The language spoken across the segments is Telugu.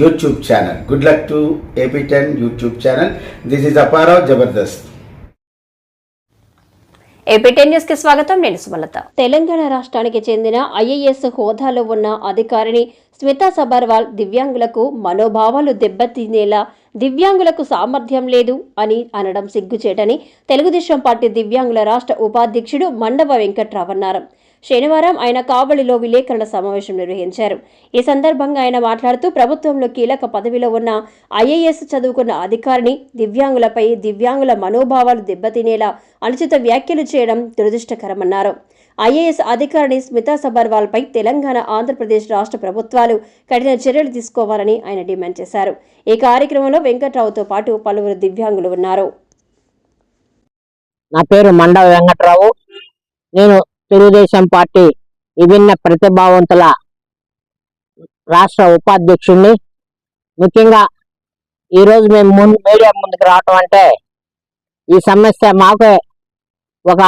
YouTube channel good luck to AP ten YouTube channel this is Apparao Jabardasth స్వాగతం. నేను సుమలత. తెలంగాణ రాష్ట్రానికి చెందిన ఐఏఎస్ హోదాలో ఉన్న అధికారిని స్మితా సబర్వాల్ దివ్యాంగులకు మనోభావాలు దెబ్బతినేలా దివ్యాంగులకు సామర్థ్యం లేదు అని అనడం సిగ్గుచేటని తెలుగుదేశం పార్టీ దివ్యాంగుల రాష్ట్ర ఉపాధ్యక్షుడు మండవ వెంకట్రావు అన్నారు. శనివారం ఆయన కావలిలో విలేకరుల సమావేశం నిర్వహించారు. ఈ సందర్భంగా ఆయన మాట్లాడుతూ ప్రభుత్వంలో కీలక పదవిలో ఉన్న ఐఏఎస్ చదువుకున్న అధికారిని దివ్యాంగులపై దివ్యాంగుల మనోభావాలు దెబ్బతినేలా అనుచిత వ్యాఖ్యలు చేయడం దురదృష్టకరమన్నారు. ఐఏఎస్ అధికారిని స్మితా సబర్వాల్పై తెలంగాణ ఆంధ్రప్రదేశ్ రాష్ట్ర ప్రభుత్వాలు కఠిన చర్యలు తీసుకోవాలని ఆయన డిమాండ్ చేశారు. ఈ కార్యక్రమంలో వెంకట్రావుతో పాటు పలువురు దివ్యాంగులు ఉన్నారు. నా పేరు మండవ వెంకట్రావు. నేను తెలుగుదేశం పార్టీ విభిన్న ప్రతిభావంతుల రాష్ట్ర ఉపాధ్యక్షుడిని ముఖ్యంగా ఈరోజు మేము ముందు మీడియా ముందుకు రావటం అంటే ఈ సమస్య మాకు ఒక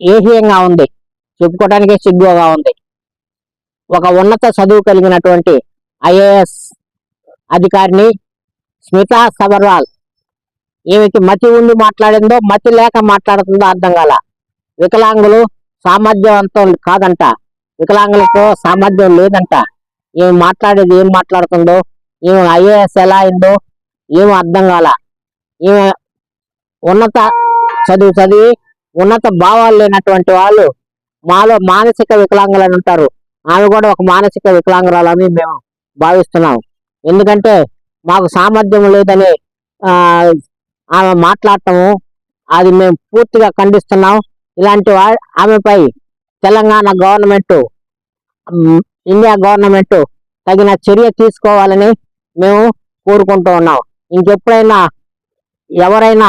ఏహ్యంగా ఉంది. చెప్పుకోవడానికి సిగ్గుగా ఉంది. ఒక ఉన్నత చదువు కలిగినటువంటి ఐఏఎస్ అధికారిని స్మితా సబర్వాల్ ఈమెకి మతి ఉండి మాట్లాడిందో మతి లేక మాట్లాడుతుందో అర్థం కాల. వికలాంగులు సామర్థ్యవంతం కాదంట. వికలాంగులకు సామర్థ్యం లేదంట. ఈమె మాట్లాడేది ఏం మాట్లాడుతుందో ఈమె ఐఏఎస్ ఎలా అయిందో ఏమో అర్థం కాల. ఈమె ఉన్నత చదువు చదివి ఉన్నత భావాలు లేనటువంటి వాళ్ళు మాలో మానసిక వికలాంగులని ఉంటారు. ఆమె కూడా ఒక మానసిక వికలాంగురాలని మేము భావిస్తున్నాం ఎందుకంటే మాకు సామర్థ్యం లేదని ఆమె మాట్లాడటము అది మేము పూర్తిగా ఖండిస్తున్నాం. ఇలాంటి ఆమెపై తెలంగాణ గవర్నమెంట్ ఇండియా గవర్నమెంట్ తగిన చర్య తీసుకోవాలని మేము కోరుకుంటూ ఉన్నాం. ఇంకెప్పుడైనా ఎవరైనా